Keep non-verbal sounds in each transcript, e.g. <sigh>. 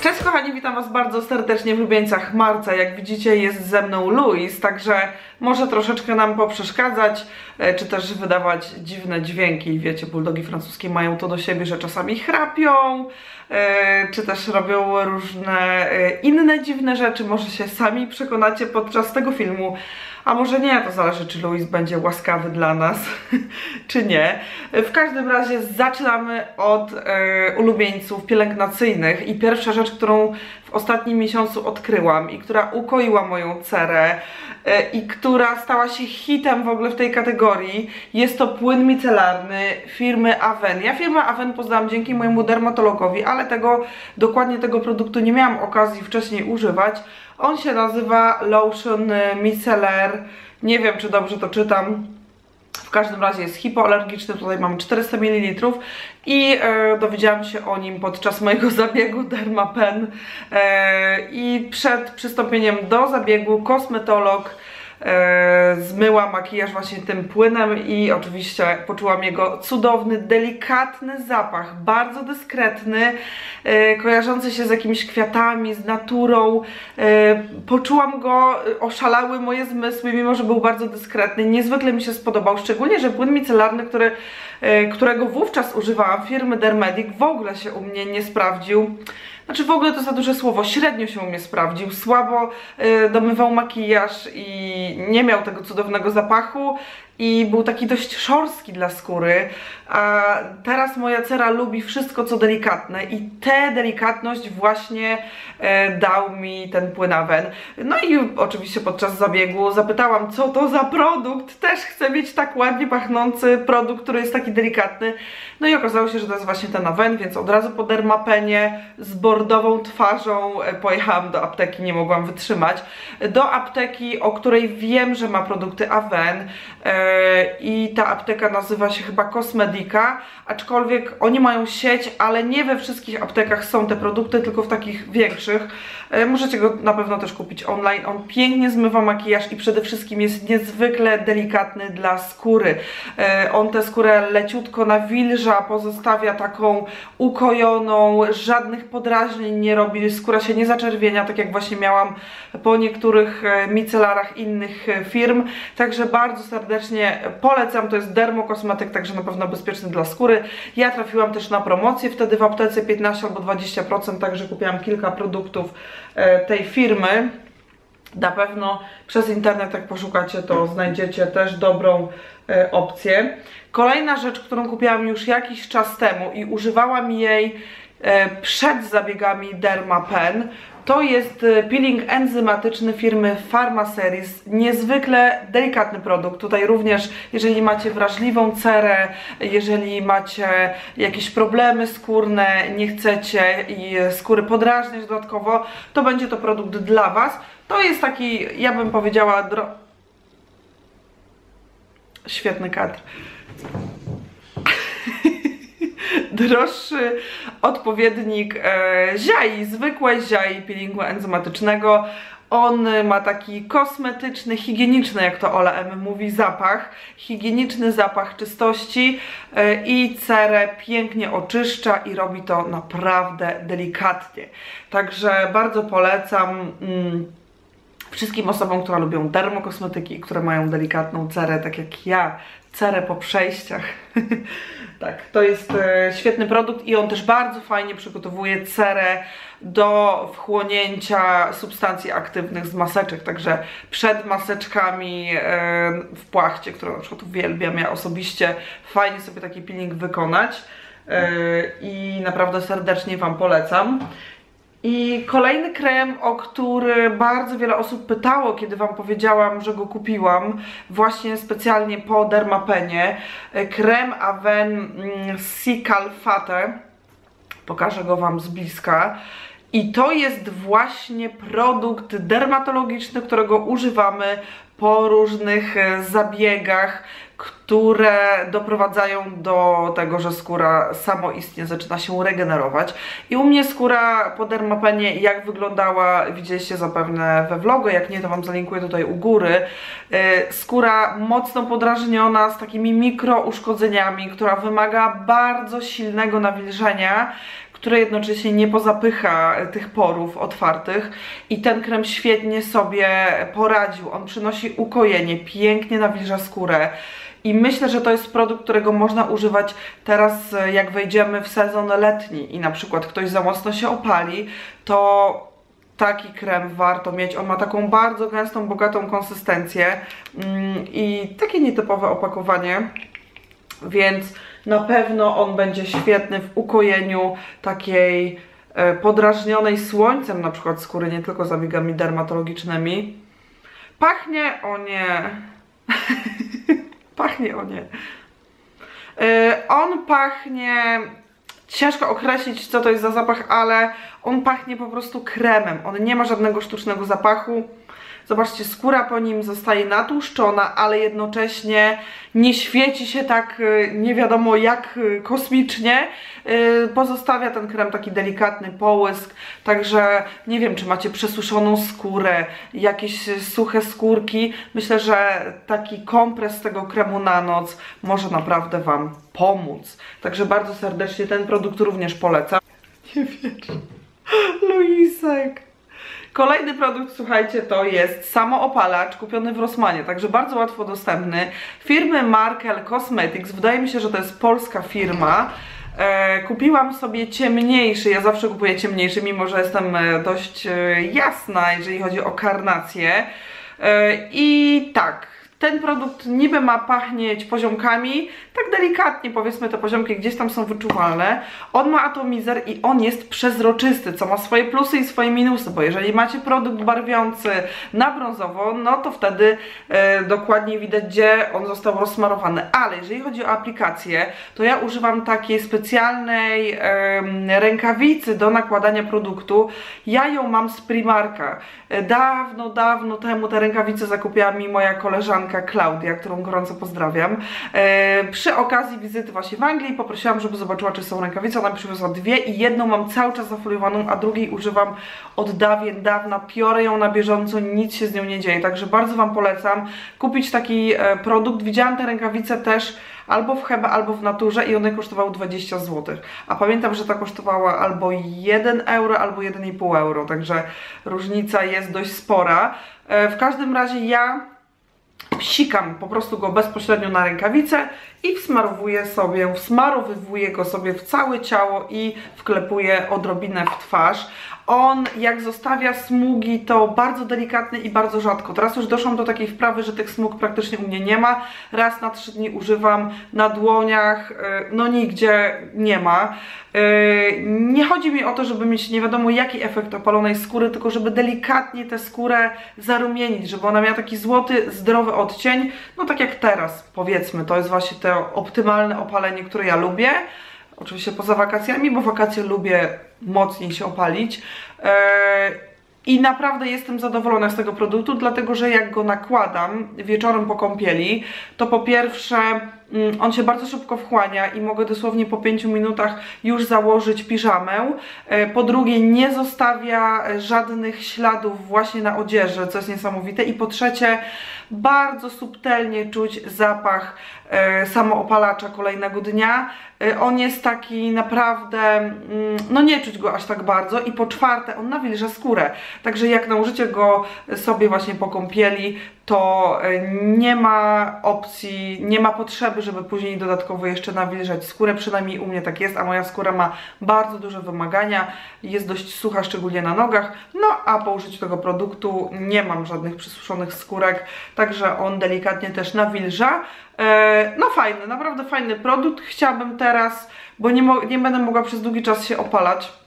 Cześć kochani, witam was bardzo serdecznie w ulubieńcach marca. Jak widzicie jest ze mną Louis, także może troszeczkę nam poprzeszkadzać, e, czy też wydawać dziwne dźwięki. Wiecie, buldogi francuskie mają to do siebie, że czasami chrapią, e, czy też robią różne e, inne dziwne rzeczy. Może się sami przekonacie podczas tego filmu. A może nie, to zależy, czy Louis będzie łaskawy dla nas, <laughs> czy nie. W każdym razie zaczynamy od e, ulubieńców pielęgnacyjnych i pierwsza rzecz, którą w ostatnim miesiącu odkryłam i która ukoiła moją cerę e, i która stała się hitem w ogóle w tej kategorii, jest to płyn micelarny firmy Aven. Ja firmę Aven poznałam dzięki mojemu dermatologowi, ale tego, dokładnie tego produktu nie miałam okazji wcześniej używać. On się nazywa Lotion Micellar. Nie wiem, czy dobrze to czytam. W każdym razie jest hipoalergiczny, tutaj mamy 400 ml i e, dowiedziałam się o nim podczas mojego <laughs> zabiegu Dermapen e, i przed przystąpieniem do zabiegu kosmetolog zmyła makijaż właśnie tym płynem i oczywiście poczułam jego cudowny, delikatny zapach, bardzo dyskretny, e, kojarzący się z jakimiś kwiatami, z naturą. E, poczułam go, e, oszalały moje zmysły, mimo że był bardzo dyskretny. Niezwykle mi się spodobał, szczególnie, że płyn micelarny, który, e, którego wówczas używałam, firmy Dermedic, w ogóle się u mnie nie sprawdził. Znaczy w ogóle to za duże słowo, średnio się u mnie sprawdził, słabo domywał makijaż i nie miał tego cudownego zapachu i był taki dość szorstki dla skóry, a teraz moja cera lubi wszystko co delikatne i tę delikatność właśnie e, dał mi ten płyn Aven. No i oczywiście podczas zabiegu zapytałam co to za produkt, też chcę mieć tak ładnie pachnący produkt, który jest taki delikatny. No i okazało się, że to jest właśnie ten Aven, więc od razu po dermapenie z bordową twarzą e, pojechałam do apteki, nie mogłam wytrzymać. Do apteki, o której wiem, że ma produkty Aven e, i ta apteka nazywa się chyba Cosmedica, aczkolwiek oni mają sieć, ale nie we wszystkich aptekach są te produkty, tylko w takich większych. E, Możecie go na pewno też kupić online. On pięknie zmywa makijaż i przede wszystkim jest niezwykle delikatny dla skóry. E, On tę skórę leciutko nawilża, pozostawia taką ukojoną, żadnych podrażnień nie robi, skóra się nie zaczerwienia, tak jak właśnie miałam po niektórych e, micelarach innych firm. Także bardzo serdecznie polecam, to jest dermokosmetyk, także na pewno bezpieczny dla skóry. Ja trafiłam też na promocję wtedy w aptece 15 albo 20%, także kupiłam kilka produktów e, tej firmy. Na pewno przez internet, jak poszukacie, to znajdziecie też dobrą e, opcję. Kolejna rzecz, którą kupiłam już jakiś czas temu i używałam jej przed zabiegami Dermapen, to jest e, peeling enzymatyczny firmy Pharmaseries. Niezwykle delikatny produkt. Tutaj również, jeżeli macie wrażliwą cerę, jeżeli macie jakieś problemy skórne, nie chcecie i skóry podrażniać dodatkowo, to będzie to produkt dla Was. To jest taki, ja bym powiedziała, dro... świetny kadr droższy odpowiednik e, ziai, zwykłej ziai peelingu enzymatycznego. On ma taki kosmetyczny, higieniczny, jak to Ola M mówi, zapach. Higieniczny zapach czystości e, i cerę pięknie oczyszcza i robi to naprawdę delikatnie. Także bardzo polecam. Mm, wszystkim osobom, które lubią dermokosmetyki, które mają delikatną cerę, tak jak ja, cerę po przejściach. <laughs> tak, to jest e, świetny produkt i on też bardzo fajnie przygotowuje cerę do wchłonięcia substancji aktywnych z maseczek, także przed maseczkami e, w płachcie, którą na przykład uwielbiam ja osobiście, fajnie sobie taki peeling wykonać e, i naprawdę serdecznie Wam polecam. I kolejny krem, o który bardzo wiele osób pytało, kiedy Wam powiedziałam, że go kupiłam, właśnie specjalnie po Dermapenie. Krem Aven mm, Cical Fate. Pokażę go Wam z bliska. I to jest właśnie produkt dermatologiczny, którego używamy po różnych e, zabiegach, które doprowadzają do tego, że skóra samoistnie zaczyna się regenerować. I u mnie skóra po dermapenie, jak wyglądała, widzieliście zapewne we vlogu, jak nie to Wam zalinkuję tutaj u góry. Y, skóra mocno podrażniona, z takimi mikrouszkodzeniami, która wymaga bardzo silnego nawilżenia, które jednocześnie nie pozapycha tych porów otwartych i ten krem świetnie sobie poradził. On przynosi ukojenie, pięknie nawilża skórę. I myślę, że to jest produkt, którego można używać teraz, jak wejdziemy w sezon letni i na przykład ktoś za mocno się opali, to taki krem warto mieć. On ma taką bardzo gęstą, bogatą konsystencję mm, i takie nietypowe opakowanie, więc na pewno on będzie świetny w ukojeniu takiej e, podrażnionej słońcem na przykład skóry, nie tylko zabiegami dermatologicznymi. Pachnie, o nie, <laughs> pachnie, o nie. E, on pachnie ciężko określić, co to jest za zapach, ale on pachnie po prostu kremem. On nie ma żadnego sztucznego zapachu. Zobaczcie, skóra po nim zostaje natłuszczona, ale jednocześnie nie świeci się tak y, nie wiadomo jak y, kosmicznie. Y, pozostawia ten krem taki delikatny połysk, także nie wiem, czy macie przesuszoną skórę, jakieś suche skórki. Myślę, że taki kompres tego kremu na noc może naprawdę Wam pomóc. Także bardzo serdecznie ten produkt również polecam. Nie wierzę. Luisek. Kolejny produkt, słuchajcie, to jest samoopalacz kupiony w Rossmanie, także bardzo łatwo dostępny. Firmy Markel Cosmetics, wydaje mi się, że to jest polska firma. E, kupiłam sobie ciemniejszy, ja zawsze kupuję ciemniejszy, mimo że jestem e, dość e, jasna, jeżeli chodzi o karnację. I tak, ten produkt niby ma pachnieć poziomkami, tak delikatnie powiedzmy te poziomki gdzieś tam są wyczuwalne. On ma atomizer i on jest przezroczysty, co ma swoje plusy i swoje minusy, bo jeżeli macie produkt barwiący na brązowo, no to wtedy e, dokładnie widać, gdzie on został rozsmarowany. Ale jeżeli chodzi o aplikację, to ja używam takiej specjalnej rękawicy do nakładania produktu. Ja ją mam z Primarka. E, dawno, dawno temu te rękawice zakupiła mi moja koleżanka Klaudia, którą gorąco pozdrawiam. E, przy okazji wizyty właśnie w Anglii poprosiłam, żeby zobaczyła, czy są rękawice. Ona przywiozła dwie i jedną mam cały czas zafoliowaną, a drugiej używam od dawien dawna. Piorę ją na bieżąco, nic się z nią nie dzieje. Także bardzo Wam polecam kupić taki e, produkt. Widziałam te rękawice też albo w Hebe, albo w Naturze i one kosztowały 20 zł. A pamiętam, że ta kosztowała albo 1 euro, albo 1,5 euro, także różnica jest dość spora. E, w każdym razie ja psikam po prostu go bezpośrednio na rękawicę i wsmarowuję sobie, wsmarowywuję go sobie w całe ciało i wklepuję odrobinę w twarz. On jak zostawia smugi to bardzo delikatny i bardzo rzadko. Teraz już doszłam do takiej wprawy, że tych smug praktycznie u mnie nie ma. Raz na trzy dni używam na dłoniach, y, no nigdzie nie ma. Y, nie chodzi mi o to, żeby mieć nie wiadomo jaki efekt opalonej skóry, tylko żeby delikatnie tę skórę zarumienić, żeby ona miała taki złoty, zdrowy odcień, no tak jak teraz powiedzmy, to jest właśnie to optymalne opalenie, które ja lubię. Oczywiście poza wakacjami, bo wakacje lubię mocniej się opalić. Eee, I naprawdę jestem zadowolona z tego produktu, dlatego że jak go nakładam wieczorem po kąpieli, to po pierwsze on się bardzo szybko wchłania i mogę dosłownie po 5 minutach już założyć piżamę. Eee, po drugie nie zostawia żadnych śladów właśnie na odzieży, co jest niesamowite. I po trzecie bardzo subtelnie czuć zapach e, samoopalacza kolejnego dnia. E, on jest taki naprawdę, mm, no nie czuć go aż tak bardzo i po czwarte on nawilża skórę, także jak nałożycie go sobie właśnie po kąpieli, to e, nie ma opcji, nie ma potrzeby, żeby później dodatkowo jeszcze nawilżać skórę, przynajmniej u mnie tak jest, a moja skóra ma bardzo duże wymagania, jest dość sucha, szczególnie na nogach, no a po użyciu tego produktu nie mam żadnych przysuszonych skórek, także on delikatnie też nawilża. E, no fajny, naprawdę fajny produkt, chciałabym teraz, bo nie, nie będę mogła przez długi czas się opalać,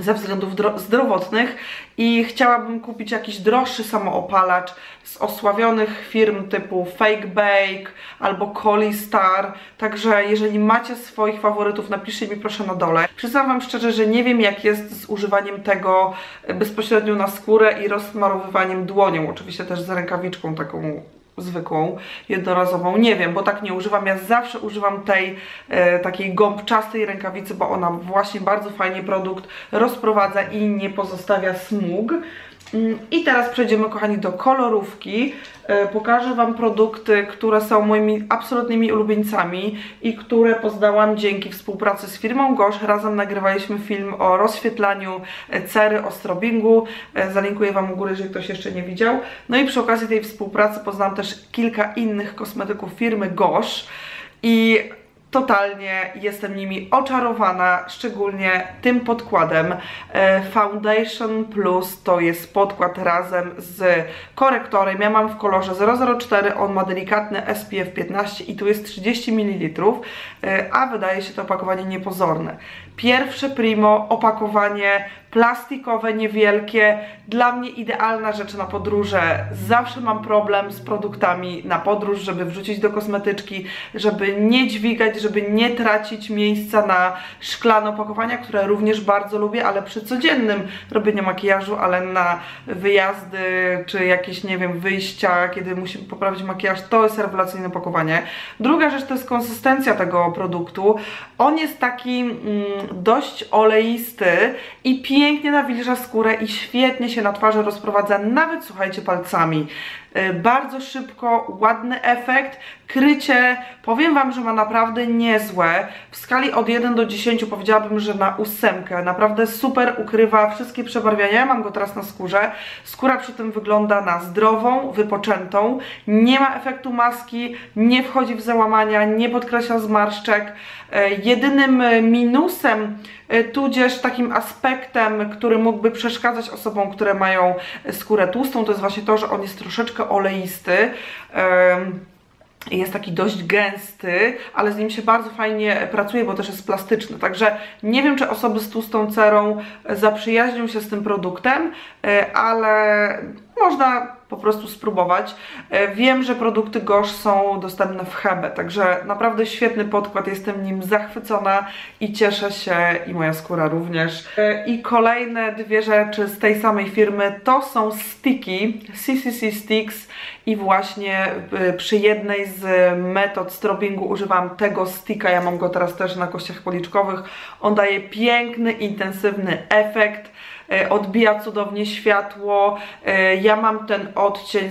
ze względów zdrowotnych i chciałabym kupić jakiś droższy samoopalacz z osławionych firm typu Fake Bake albo Colistar, także jeżeli macie swoich faworytów napiszcie mi proszę na dole. Przyznam Wam szczerze, że nie wiem jak jest z używaniem tego bezpośrednio na skórę i rozsmarowywaniem dłonią, oczywiście też z rękawiczką taką zwykłą, jednorazową, nie wiem, bo tak nie używam, ja zawsze używam tej e, takiej gąbczastej rękawicy, bo ona właśnie bardzo fajnie produkt rozprowadza i nie pozostawia smug. Mm, I teraz przejdziemy, kochani, do kolorówki. E, pokażę Wam produkty, które są moimi absolutnymi ulubieńcami i które poznałam dzięki współpracy z firmą Gosh. Razem nagrywaliśmy film o rozświetlaniu e, cery, o strobingu. E, zalinkuję Wam u góry, jeżeli ktoś jeszcze nie widział. No i przy okazji tej współpracy poznałam też kilka innych kosmetyków firmy Gosh. I totalnie jestem nimi oczarowana, szczególnie tym podkładem. E, Foundation Plus to jest podkład razem z korektorem. Ja mam w kolorze 004, on ma delikatny SPF 15 i tu jest 30 ml, e, a wydaje się to opakowanie niepozorne. Pierwsze primo opakowanie plastikowe, niewielkie, dla mnie idealna rzecz na podróże. Zawsze mam problem z produktami na podróż, żeby wrzucić do kosmetyczki, żeby nie dźwigać, żeby nie tracić miejsca na szklane opakowania, które również bardzo lubię, ale przy codziennym robieniu makijażu, ale na wyjazdy czy jakieś, nie wiem, wyjścia, kiedy musimy poprawić makijaż, to jest rewelacyjne opakowanie. Druga rzecz to jest konsystencja tego produktu. On jest taki mm, dość oleisty i pięknie nawilża skórę i świetnie się na twarzy rozprowadza, nawet słuchajcie palcami. Y, bardzo szybko, ładny efekt, krycie, powiem Wam, że ma naprawdę niezłe. W skali od 1 do 10 powiedziałabym, że na ósemkę. Naprawdę super ukrywa wszystkie przebarwiania. Ja mam go teraz na skórze. Skóra przy tym wygląda na zdrową, wypoczętą. Nie ma efektu maski, nie wchodzi w załamania, nie podkreśla zmarszczek. Y, jedynym minusem y, tudzież takim aspektem, który mógłby przeszkadzać osobom, które mają skórę tłustą, to jest właśnie to, że on jest troszeczkę oleisty. Jest taki dość gęsty, ale z nim się bardzo fajnie pracuje, bo też jest plastyczny. Także nie wiem, czy osoby z tłustą cerą zaprzyjaźnią się z tym produktem, e, ale można po prostu spróbować. E, wiem, że produkty Gosh są dostępne w Hebe, także naprawdę świetny podkład, jestem nim zachwycona i cieszę się i moja skóra również. E, I kolejne dwie rzeczy z tej samej firmy to są sticky, CCC Sticks i właśnie e, przy jednej z metod strobingu używam tego sticka, ja mam go teraz też na kościach policzkowych. On daje piękny, intensywny efekt, odbija cudownie światło. E, ja mam ten odcień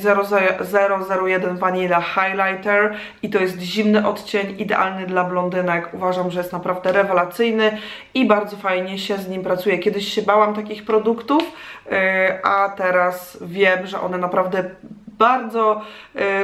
001 Vanilla Highlighter i to jest zimny odcień, idealny dla blondynek. Uważam, że jest naprawdę rewelacyjny i bardzo fajnie się z nim pracuje. Kiedyś się bałam takich produktów, e, a teraz wiem, że one naprawdę bardzo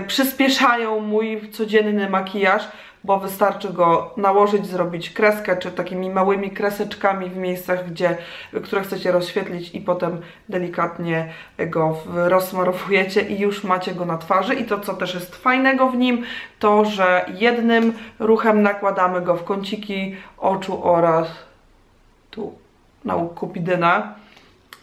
przyspieszają mój codzienny makijaż bo wystarczy go nałożyć, zrobić kreskę, czy takimi małymi kreseczkami w miejscach, gdzie, które chcecie rozświetlić i potem delikatnie go rozsmarowujecie i już macie go na twarzy. I to, co też jest fajnego w nim, to, że jednym ruchem nakładamy go w kąciki oczu oraz tu na łuk kupidyna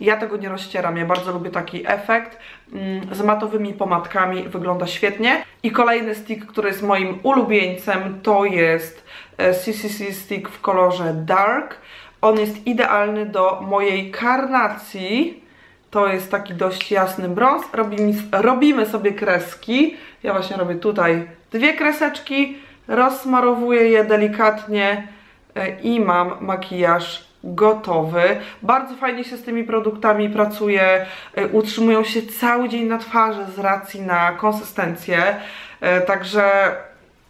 ja tego nie rozcieram, ja bardzo lubię taki efekt. Mm, z matowymi pomadkami wygląda świetnie. I kolejny stick, który jest moim ulubieńcem, to jest CCC e, stick w kolorze Dark. On jest idealny do mojej karnacji. To jest taki dość jasny brąz. Robimy, robimy sobie kreski. Ja właśnie robię tutaj dwie kreseczki, rozsmarowuję je delikatnie e, i mam makijaż gotowy. Bardzo fajnie się z tymi produktami pracuje, e, utrzymują się cały dzień na twarzy z racji na konsystencję, e, także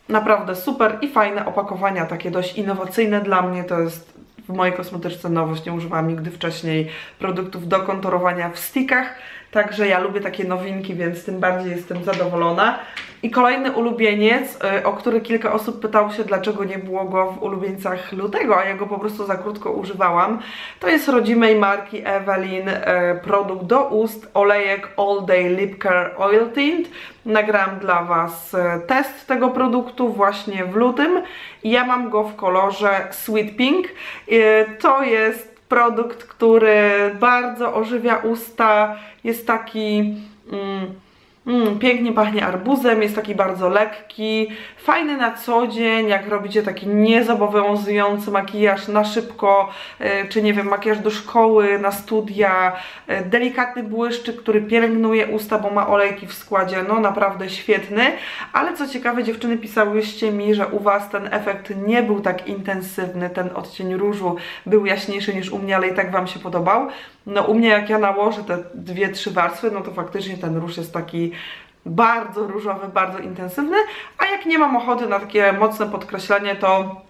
naprawdę super i fajne opakowania, takie dość innowacyjne dla mnie, to jest w mojej kosmetyczce nowość, nie używałam nigdy wcześniej produktów do kontorowania w stickach, także ja lubię takie nowinki, więc tym bardziej jestem zadowolona. I kolejny ulubieniec, y, o który kilka osób pytało się, dlaczego nie było go w ulubieńcach lutego, a ja go po prostu za krótko używałam. To jest rodzimej marki Evelyn y, produkt do ust, olejek All Day Lip Care Oil Tint. Nagrałam dla Was y, test tego produktu właśnie w lutym. Ja mam go w kolorze Sweet Pink. To jest produkt, który bardzo ożywia usta, jest taki... Mm, Mm, pięknie pachnie arbuzem, jest taki bardzo lekki, fajny na co dzień, jak robicie taki niezobowiązujący makijaż na szybko, e, czy nie wiem, makijaż do szkoły, na studia, e, delikatny błyszczyk, który pielęgnuje usta, bo ma olejki w składzie, no naprawdę świetny, ale co ciekawe dziewczyny pisałyście mi, że u Was ten efekt nie był tak intensywny, ten odcień różu był jaśniejszy niż u mnie, ale i tak Wam się podobał. No u mnie jak ja nałożę te dwie, trzy warstwy, no to faktycznie ten róż jest taki bardzo różowy, bardzo intensywny, a jak nie mam ochoty na takie mocne podkreślenie, to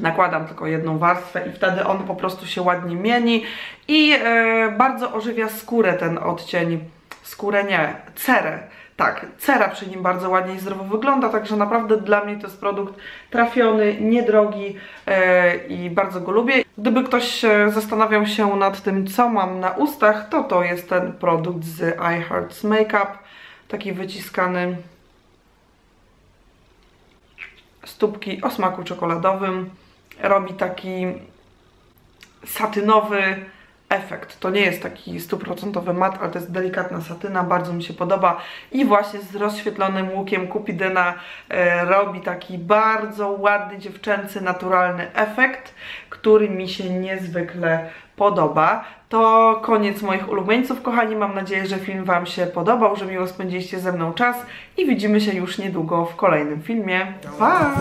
nakładam tylko jedną warstwę i wtedy on po prostu się ładnie mieni i e, bardzo ożywia skórę ten odcień, skórę nie, cerę, tak, cera przy nim bardzo ładnie i zdrowo wygląda, także naprawdę dla mnie to jest produkt trafiony, niedrogi e, i bardzo go lubię. Gdyby ktoś e, zastanawiał się nad tym, co mam na ustach, to to jest ten produkt z iHeart's Makeup, taki wyciskany stópki o smaku czekoladowym. Robi taki satynowy efekt. To nie jest taki stuprocentowy mat, ale to jest delikatna satyna, bardzo mi się podoba. I właśnie z rozświetlonym łukiem Cupidyna e, robi taki bardzo ładny, dziewczęcy, naturalny efekt, który mi się niezwykle podoba. To koniec moich ulubieńców, kochani. Mam nadzieję, że film Wam się podobał, że miło spędziliście ze mną czas i widzimy się już niedługo w kolejnym filmie. Pa!